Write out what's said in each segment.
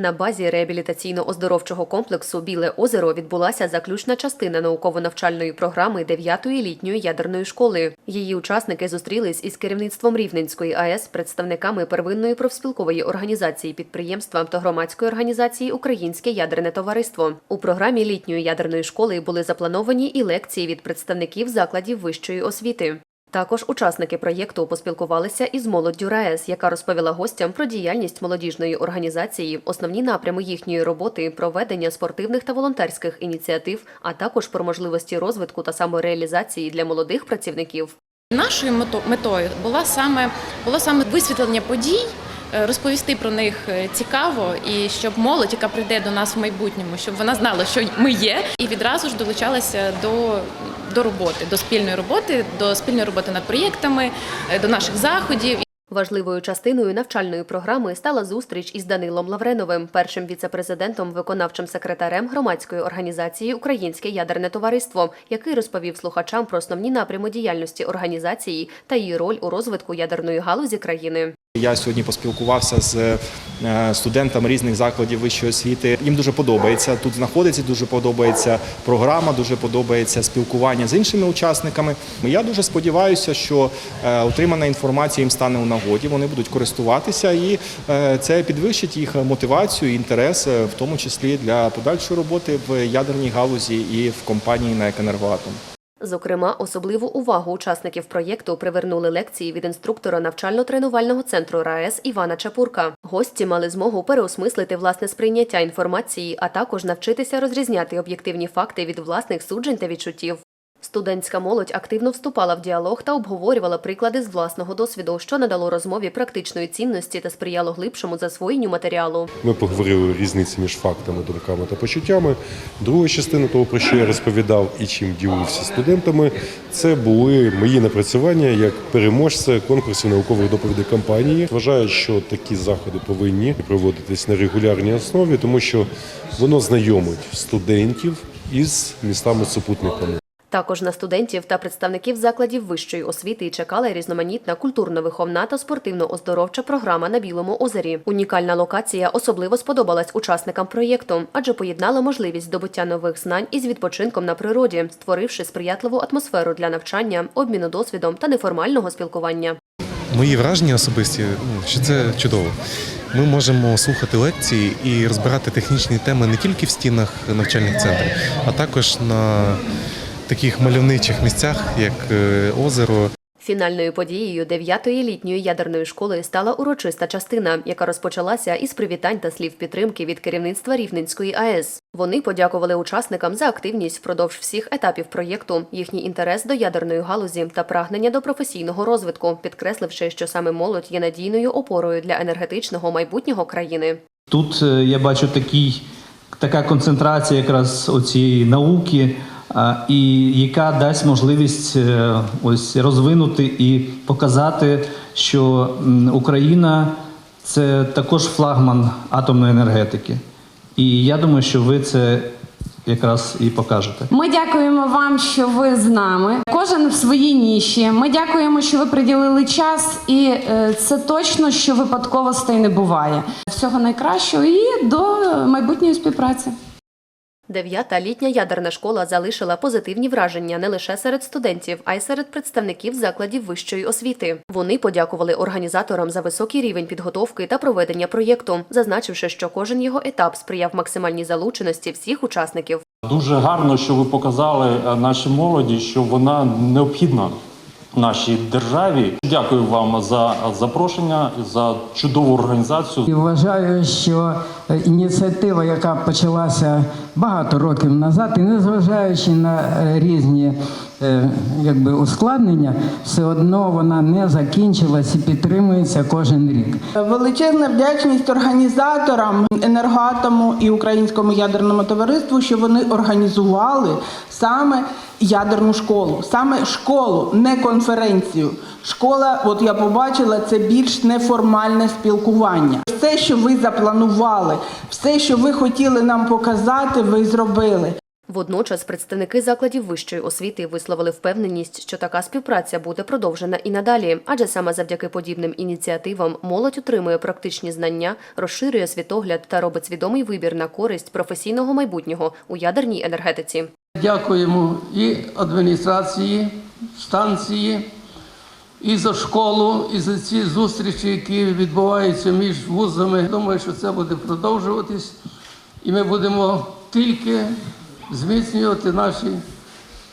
На базі реабілітаційно-оздоровчого комплексу Біле озеро відбулася заключна частина науково-навчальної програми 9-ї літньої ядерної школи. Її учасники зустрілись із керівництвом Рівненської АЕС, представниками первинної профспілкової організації підприємства та громадської організації Українське ядерне товариство. У програмі літньої ядерної школи були заплановані і лекції від представників закладів вищої освіти. Також учасники проєкту поспілкувалися із молоддю РаЕС, яка розповіла гостям про діяльність молодіжної організації, основні напрями їхньої роботи, проведення спортивних та волонтерських ініціатив, а також про можливості розвитку та самореалізації для молодих працівників. Нашою мето- метою була саме було саме висвітлення подій, е, розповісти про них е, цікаво, і щоб молодь, яка прийде до нас в майбутньому, щоб вона знала, що ми є, і відразу ж долучалася до, до роботи, до спільної роботи, до спільної роботи над проєктами, е, до наших заходів. Важливою частиною навчальної програми стала зустріч із Данилом Лавреновим, першим віцепрезидентом, виконавчим секретарем громадської організації Українське ядерне товариство, який розповів слухачам про основні напрями діяльності організації та її роль у розвитку ядерної галузі країни. Я сьогодні поспілкувався з е, студентами різних закладів вищої освіти. Їм дуже подобається тут знаходиться, дуже подобається програма, дуже подобається спілкування з іншими учасниками. Я дуже сподіваюся, що е, отримана інформація їм стане у нагоді. Вони будуть користуватися, і е, це підвищить їх мотивацію, і інтерес, в тому числі для подальшої роботи в ядерній галузі і в компанії на «Енергоатом». Зокрема, особливу увагу учасників проєкту привернули лекції від інструктора навчально-тренувального центру РаЕС Івана Чапурка. Гості мали змогу переосмислити власне сприйняття інформації, а також навчитися розрізняти об'єктивні факти від власних суджень та відчуттів. Студентська молодь активно вступала в діалог та обговорювала приклади з власного досвіду, що надало розмові практичної цінності та сприяло глибшому засвоєнню матеріалу. Ми поговорили різниці між фактами, думками та почуттями. Друга частина того, про що я розповідав і чим ділився студентами, це були мої напрацювання як переможця конкурсів наукових доповідей кампанії. Вважаю, що такі заходи повинні проводитись на регулярній основі, тому що воно знайомить студентів із містами-супутниками. Також на студентів та представників закладів вищої освіти чекала різноманітна культурно-виховна та спортивно-оздоровча програма на Білому озері. Унікальна локація особливо сподобалась учасникам проєкту, адже поєднала можливість здобуття нових знань із відпочинком на природі, створивши сприятливу атмосферу для навчання, обміну досвідом та неформального спілкування. Мої враження особисті, ну, що це чудово. Ми можемо слухати лекції і розбирати технічні теми не тільки в стінах навчальних центрів, а також на таких мальовничих місцях, як е, озеро, Фінальною подією 9-ї літньої ядерної школи стала урочиста частина, яка розпочалася із привітань та слів підтримки від керівництва Рівненської АЕС. Вони подякували учасникам за активність впродовж всіх етапів проєкту, їхній інтерес до ядерної галузі та прагнення до професійного розвитку, підкресливши, що саме молодь є надійною опорою для енергетичного майбутнього країни. Тут е, я бачу такий, така концентрація якраз оцієї науки, і яка дасть можливість е, ось розвинути і показати, що Україна це також флагман атомної енергетики. І я думаю, що ви це якраз і покажете. Ми дякуємо вам, що ви з нами. Кожен в своїй ніші. Ми дякуємо, що ви приділили час, і е, це точно, що випадковостей не буває. Всього найкращого і до майбутньої співпраці. Дев'ята літня ядерна школа залишила позитивні враження не лише серед студентів, а й серед представників закладів вищої освіти. Вони подякували організаторам за високий рівень підготовки та проведення проєкту, зазначивши, що кожен його етап сприяв максимальній залученості всіх учасників. Дуже гарно, що ви показали е, нашій молоді, що вона необхідна нашій державі. Дякую вам за запрошення, за чудову організацію. І вважаю, що ініціатива, яка почалася багато років назад, і незважаючи на е, різні е, якби, ускладнення, все одно вона не закінчилась і підтримується кожен рік. Величезна вдячність організаторам енергоатому і українському ядерному товариству, що вони організували саме ядерну школу, саме школу, не конференцію. Школа, от я побачила, це більш неформальне спілкування. Все, що ви запланували, все, що ви хотіли нам показати, ви зробили. Водночас представники закладів вищої освіти висловили впевненість, що така співпраця буде продовжена і надалі, адже саме завдяки подібним ініціативам молодь отримує практичні знання, розширює світогляд та робить свідомий вибір на користь професійного майбутнього у ядерній енергетиці. Дякуємо і адміністрації, станції, і за школу, і за ці зустрічі, які відбуваються між вузами. Думаю, що це буде продовжуватись, і ми будемо тільки зміцнювати наші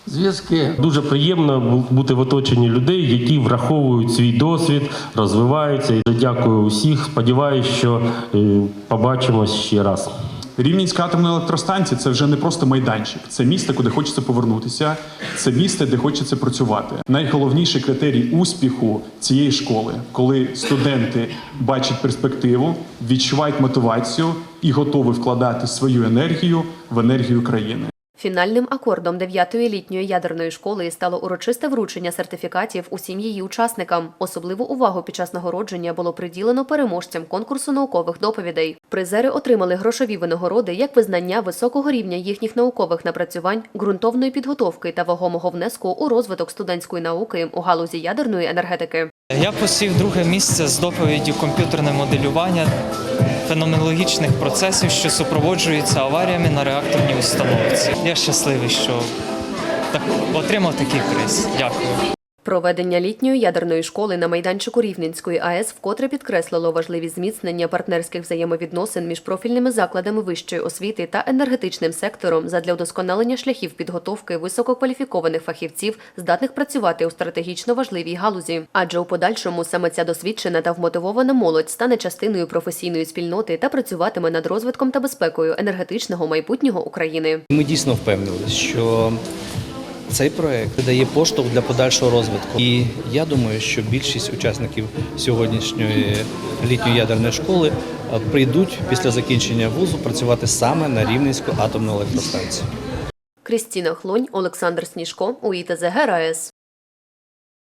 зв'язки. Дуже приємно бути в оточенні людей, які враховують свій досвід, розвиваються. І Дякую усіх. Сподіваюся, що е, побачимось ще раз. Рівненська атомна електростанція це вже не просто майданчик, це місце, куди хочеться повернутися, це місце, де хочеться працювати. Найголовніший критерій успіху цієї школи, коли студенти бачать перспективу, відчувають мотивацію і готові вкладати свою енергію в енергію країни. Фінальним акордом дев'ятої літньої ядерної школи стало урочисте вручення сертифікатів усім її учасникам. Особливу увагу під час нагородження було приділено переможцям конкурсу наукових доповідей. Призери отримали грошові винагороди як визнання високого рівня їхніх наукових напрацювань, ґрунтовної підготовки та вагомого внеску у розвиток студентської науки у галузі ядерної енергетики. Я посів друге місце з доповіддю комп'ютерне моделювання феноменологічних процесів, що супроводжуються аваріями на реакторній установці. Я щасливий, що отримав такий приз. Дякую. Проведення літньої ядерної школи на майданчику Рівненської АЕС вкотре підкреслило важливість зміцнення партнерських взаємовідносин між профільними закладами вищої освіти та енергетичним сектором задля удосконалення шляхів підготовки висококваліфікованих фахівців, здатних працювати у стратегічно важливій галузі. Адже у подальшому саме ця досвідчена та вмотивована молодь стане частиною професійної спільноти та працюватиме над розвитком та безпекою енергетичного майбутнього України. Ми дійсно впевнилися, що цей проект дає поштовх для подальшого розвитку. І я думаю, що більшість учасників сьогоднішньої літньої ядерної школи прийдуть після закінчення вузу працювати саме на Рівненську атомну електростанцію. Крістіна Хлонь, Олександр Сніжко, УІТЗГ ГРАЕС.